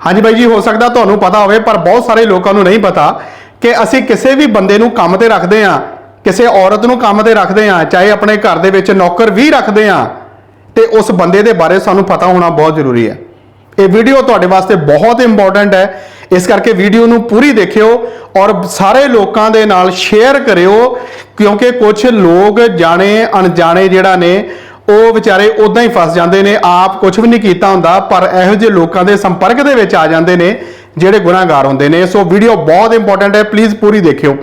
ਹਾਂਜੀ ਬਾਈ ਜੀ, ਹੋ ਸਕਦਾ ਤੁਹਾਨੂੰ ਪਤਾ ਹੋਵੇ, ਪਰ ਬਹੁਤ ਸਾਰੇ ਲੋਕਾਂ ਨੂੰ ਨਹੀਂ ਪਤਾ ਕਿ ਅਸੀਂ ਕਿਸੇ ਵੀ ਬੰਦੇ ਨੂੰ ਕੰਮ ਤੇ ਰੱਖਦੇ ਆ ਕਿਸੇ ਔਰਤ ਨੂੰ ਕੰਮ ਤੇ ਰੱਖਦੇ ਆ ਚਾਹੇ ਆਪਣੇ ਘਰ ਦੇ ਵਿੱਚ ਨੌਕਰ ਵੀ ਰੱਖਦੇ ਆ ਤੇ ਉਸ ਬੰਦੇ ਦੇ ਬਾਰੇ ਸਾਨੂੰ ਪਤਾ ਹੋਣਾ ਬਹੁਤ ਜ਼ਰੂਰੀ ਹੈ। ਇਹ ਵੀਡੀਓ ਤੁਹਾਡੇ ਵਾਸਤੇ ਬਹੁਤ ਇੰਪੋਰਟੈਂਟ ਹੈ। ਇਸ ਕਰਕੇ ਵੀਡੀਓ ਨੂੰ ਪੂਰੀ ਦੇਖਿਓ ਔਰ ਸਾਰੇ ਲੋਕਾਂ ਦੇ ਨਾਲ ਸ਼ੇਅਰ ਕਰਿਓ, ਕਿਉਂਕਿ ਕੁਝ ਲੋਕ ਜਾਣੇ, ਅਣਜਾਣੇ ਜਿਹੜਾ ਨੇ ਉਹ ਵਿਚਾਰੇ ਉਦਾਂ ਹੀ ਫਸ ਜਾਂਦੇ ਨੇ, ਆਪ ਕੁਝ ਵੀ ਨਹੀਂ ਕੀਤਾ ਹੁੰਦਾ, ਪਰ ਇਹੋ ਜਿਹੇ ਲੋਕਾਂ ਦੇ ਸੰਪਰਕ ਦੇ ਵਿੱਚ ਆ ਜਾਂਦੇ ਨੇ, ਜਿਹੜੇ ਗੁਨਾਹਗਾਰ ਹੁੰਦੇ ਨੇ। ਸੋ ਵੀਡੀਓ ਬਹੁਤ ਇੰਪੋਰਟੈਂਟ ਹੈ ਪਲੀਜ਼ ਪੂਰੀ ਦੇਖਿਓ।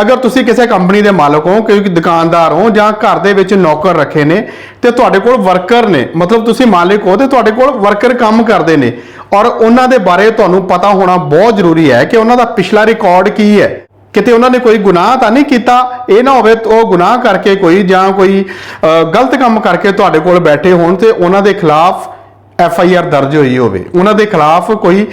ਅਗਰ ਤੁਸੀਂ ਕਿਸੇ ਕੰਪਨੀ ਦੇ ਮਾਲਕ ਹੋ ਕਿਉਂਕਿ ਦੁਕਾਨਦਾਰ ਹੋ, ਜਾਂ ਘਰ ਦੇ ਵਿੱਚ ਨੌਕਰ ਰੱਖੇ ਨੇ, ਤੇ ਤੁਹਾਡੇ ਕੋਲ ਵਰਕਰ ਨੇ, ਮਤਲਬ ਤੁਸੀਂ ਮਾਲਕ ਹੋ, ਤੇ ਤੁਹਾਡੇ ਕੋਲ ਵਰਕਰ ਕੰਮ ਕਰਦੇ ਨੇ, ਔਰ ਉਹਨਾਂ ਦੇ ਬਾਰੇ ਤੁਹਾਨੂੰ ਪਤਾ ਹੋਣਾ ਬਹੁਤ ਜ਼ਰੂਰੀ ਹੈ ਕਿ ਉਹਨਾਂ ਦਾ ਪਿਛਲਾ ਰਿਕਾਰਡ ਕੀ ਹੈ। ਕਿਤੇ ਉਹਨਾਂ ਨੇ ਕੋਈ ਗੁਨਾਹ ਤਾਂ ਨਹੀਂ ਕੀਤਾ, ਇਹ ਨਾ ਹੋਵੇ ਉਹ ਗੁਨਾਹ ਕਰਕੇ ਕੋਈ ਜਾਂ ਕੋਈ ਗਲਤ ਕੰਮ ਕਰਕੇ ਤੁਹਾਡੇ ਕੋਲ ਬੈਠੇ ਹੋਣ ਤੇ ਉਹਨਾਂ ਦੇ ਖਿਲਾਫ ਐਫ ਆਈ ਆਰ ਦਰਜ ਹੋਈ ਹੋਵੇ। ਉਹਨਾਂ ਦੇ ਖਿਲਾਫ ਕੋਈ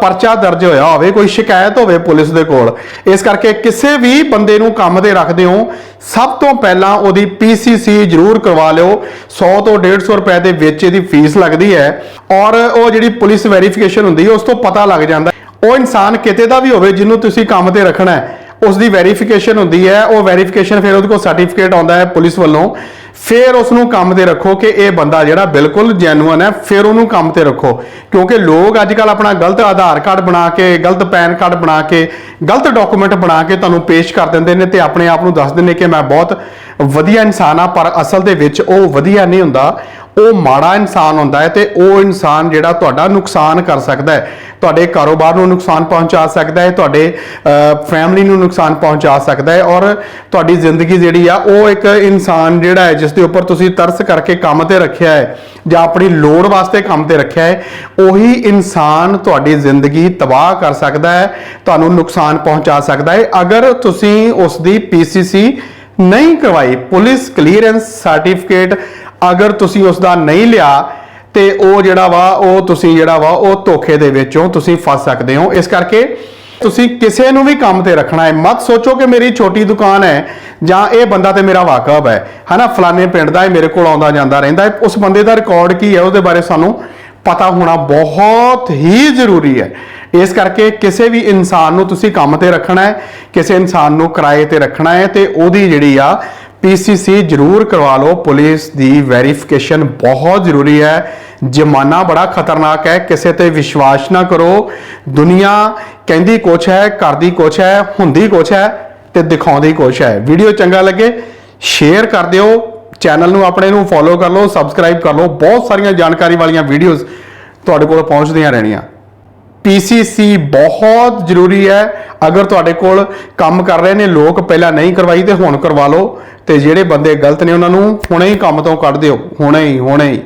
ਪਰਚਾ ਦਰਜ ਹੋਇਆ ਹੋਵੇ, ਕੋਈ ਸ਼ਿਕਾਇਤ ਹੋਵੇ ਪੁਲਿਸ ਦੇ ਕੋਲ। ਇਸ ਕਰਕੇ ਕਿਸੇ ਵੀ ਬੰਦੇ ਨੂੰ ਕੰਮ ਤੇ ਰੱਖਦੇ ਹੋ, ਸਭ ਤੋਂ ਪਹਿਲਾਂ ਉਹਦੀ ਪੀਸੀਸੀ ਜ਼ਰੂਰ ਕਰਵਾ ਲਿਓ। 100 ਤੋਂ 150 ਰੁਪਏ ਦੇ ਵਿੱਚ ਇਹਦੀ ਫੀਸ ਲੱਗਦੀ ਹੈ ਔਰ ਉਹ ਜਿਹੜੀ ਪੁਲਿਸ ਵੈਰੀਫਿਕੇਸ਼ਨ ਹੁੰਦੀ ਹੈ, ਉਸ ਤੋਂ ਪਤਾ ਲੱਗ ਜਾਂਦਾ ਉਹ ਇਨਸਾਨ ਕਿਤੇ ਦਾ ਵੀ ਹੋਵੇ, ਜਿਹਨੂੰ ਤੁਸੀਂ ਕੰਮ ਤੇ ਰੱਖਣਾ ਹੈ ਉਸ ਦੀ ਵੈਰੀਫਿਕੇਸ਼ਨ ਹੁੰਦੀ ਹੈ, ਉਹ ਵੈਰੀਫਿਕੇਸ਼ਨ ਫਿਰ ਉਹਦੇ ਕੋਲ ਸਰਟੀਫਿਕੇਟ ਆਉਂਦਾ ਹੈ ਪੁਲਿਸ ਵੱਲੋਂ। ਫਿਰ ਉਸ ਨੂੰ ਕੰਮ ਤੇ ਰੱਖੋ ਕਿ ਇਹ ਬੰਦਾ ਜਿਹੜਾ ਬਿਲਕੁਲ ਜੈਨੂਅਨ ਹੈ, ਫਿਰ ਉਹਨੂੰ ਕੰਮ ਤੇ ਰੱਖੋ। ਕਿਉਂਕਿ ਲੋਕ ਅੱਜ ਕੱਲ ਆਪਣਾ ਗਲਤ ਆਧਾਰ ਕਾਰਡ ਬਣਾ ਕੇ, ਗਲਤ ਪੈਨ ਕਾਰਡ ਬਣਾ ਕੇ, ਗਲਤ ਡਾਕੂਮੈਂਟ ਬਣਾ ਕੇ ਤੁਹਾਨੂੰ ਪੇਸ਼ ਕਰ ਦਿੰਦੇ ਨੇ ਤੇ ਆਪਣੇ ਆਪ ਨੂੰ ਦੱਸਦੇ ਨੇ ਕਿ ਮੈਂ ਬਹੁਤ ਵਧੀਆ ਇਨਸਾਨ ਆ ਪਰ ਅਸਲ ਦੇ ਵਿੱਚ ਉਹ ਵਧੀਆ ਨਹੀਂ ਹੁੰਦਾ। ਉਹ ਮਾੜਾ ਇਨਸਾਨ ਹੁੰਦਾ ਹੈ ਤੇ ਉਹ ਇਨਸਾਨ ਜਿਹੜਾ ਤੁਹਾਡਾ ਨੁਕਸਾਨ ਕਰ ਸਕਦਾ ਹੈ। ਤੁਹਾਡੇ ਕਾਰੋਬਾਰ ਨੂੰ ਨੁਕਸਾਨ ਪਹੁੰਚਾ ਸਕਦਾ ਹੈ, ਤੁਹਾਡੇ ਫੈਮਿਲੀ ਨੂੰ ਨੁਕਸਾਨ ਪਹੁੰਚਾ ਸਕਦਾ ਹੈ ਔਰ ਤੁਹਾਡੀ ਜ਼ਿੰਦਗੀ ਜਿਹੜੀ ਆ, ਉਹ ਇੱਕ ਇਨਸਾਨ ਜਿਹੜਾ ਹੈ, ਜਿਸ ਦੇ ਉੱਪਰ ਤੁਸੀਂ ਤਰਸ ਕਰਕੇ ਕੰਮ ਤੇ ਰੱਖਿਆ ਹੈ, ਜਾਂ ਆਪਣੀ ਲੋੜ ਵਾਸਤੇ ਕੰਮ ਤੇ ਰੱਖਿਆ ਹੈ, ਉਹੀ ਇਨਸਾਨ ਤੁਹਾਡੀ ਜ਼ਿੰਦਗੀ ਤਬਾਹ ਕਰ ਸਕਦਾ ਹੈ, ਤੁਹਾਨੂੰ ਨੁਕਸਾਨ ਪਹੁੰਚਾ ਸਕਦਾ ਹੈ। ਅਗਰ ਤੁਸੀਂ ਉਸ ਦੀ ਪੀਸੀਸੀ ਨਹੀਂ ਕਰਵਾਈ, ਪੁਲਿਸ ਕਲੀਅਰੈਂਸ ਸਰਟੀਫਿਕੇਟ ਅਗਰ ਤੁਸੀਂ ਉਸ ਦਾ ਨਹੀਂ ਲਿਆ, ਤੇ ਉਹ ਜਿਹੜਾ ਵਾ, ਉਹ ਤੁਸੀਂ ਜਿਹੜਾ ਵਾ, ਉਹ ਧੋਖੇ ਦੇ ਵਿੱਚੋਂ ਤੁਸੀਂ ਫਸ ਸਕਦੇ ਹੋ। ਇਸ ਕਰਕੇ ਤੁਸੀਂ ਕਿਸੇ ਨੂੰ ਵੀ ਕੰਮ ਤੇ ਰੱਖਣਾ ਹੈ, ਮਤ ਸੋਚੋ ਕਿ ਮੇਰੀ ਛੋਟੀ ਦੁਕਾਨ ਹੈ ਜਾਂ ਇਹ ਬੰਦਾ ਤੇ ਮੇਰਾ ਵਾਕਫ ਹੈ। ਹਨਾ, ਫਲਾਣੇ ਪਿੰਡ ਦਾ ਇਹ ਮੇਰੇ ਕੋਲ ਆਉਂਦਾ ਜਾਂਦਾ, ਰਹਿੰਦਾ ਹੈ। ਉਸ ਬੰਦੇ ਦਾ ਰਿਕਾਰਡ ਕੀ ਹੈ, ਉਹਦੇ ਬਾਰੇ ਸਾਨੂੰ ਪਤਾ ਹੋਣਾ ਬਹੁਤ ਹੀ ਜ਼ਰੂਰੀ ਹੈ। ਇਸ ਕਰਕੇ ਕਿਸੇ ਵੀ ਇਨਸਾਨ ਨੂੰ ਤੁਸੀਂ ਕੰਮ ਤੇ ਰੱਖਣਾ ਹੈ, ਕਿਸੇ ਇਨਸਾਨ ਨੂੰ ਕਿਰਾਏ ਤੇ ਰੱਖਣਾ ਹੈ ਤੇ ਉਹਦੀ ਜਿਹੜੀ ਆ ਪੀਸੀਸੀ ਜ਼ਰੂਰ ਕਰਵਾ ਲਓ। ਪੁਲਿਸ ਦੀ ਵੈਰੀਫਿਕੇਸ਼ਨ ਬਹੁਤ ਜ਼ਰੂਰੀ ਹੈ। ਜ਼ਮਾਨਾ ਬੜਾ ਖਤਰਨਾਕ ਹੈ। ਕਿਸੇ ਤੇ ਵਿਸ਼ਵਾਸ ਨਾ ਕਰੋ। ਦੁਨੀਆ ਕਹਿੰਦੀ ਕੁਛ ਹੈ, ਕਰਦੀ ਕੁਛ ਹੈ, ਹੁੰਦੀ ਕੁਛ ਹੈ ਤੇ ਦਿਖਾਉਂਦੀ ਕੁਛ ਹੈ। ਵੀਡੀਓ ਚੰਗਾ ਲੱਗੇ, ਸ਼ੇਅਰ ਕਰ ਦਿਓ। ਚੈਨਲ ਨੂੰ, ਆਪਣੇ ਨੂੰ ਫੋਲੋ ਕਰ ਲਓ ਸਬਸਕ੍ਰਾਈਬ ਕਰ ਲਓ। ਬਹੁਤ ਸਾਰੀਆਂ ਜਾਣਕਾਰੀ ਵਾਲੀਆਂ ਵੀਡੀਓਜ਼ ਤੁਹਾਡੇ ਕੋਲ ਪਹੁੰਚਦੀਆਂ ਰਹਿਣੀਆਂ। ਪੀਸੀਸੀ ਬਹੁਤ ਜ਼ਰੂਰੀ ਹੈ। ਅਗਰ ਤੁਹਾਡੇ ਕੋਲ ਕੰਮ ਕਰ ਰਹੇ ਨੇ, ਲੋਕ ਪਹਿਲਾਂ ਨਹੀਂ ਕਰਵਾਈ ਤੇ ਹੁਣ ਕਰਵਾ ਲਓ। ਤੇ ਜਿਹੜੇ ਬੰਦੇ ਗਲਤ ਨੇ ਉਹਨਾਂ ਨੂੰ ਹੁਣੇ ਹੀ ਕੰਮ ਤੋਂ ਕੱਢ ਦਿਓ, ਹੁਣੇ ਹੀ ਹੁਣੇ ਹੀ।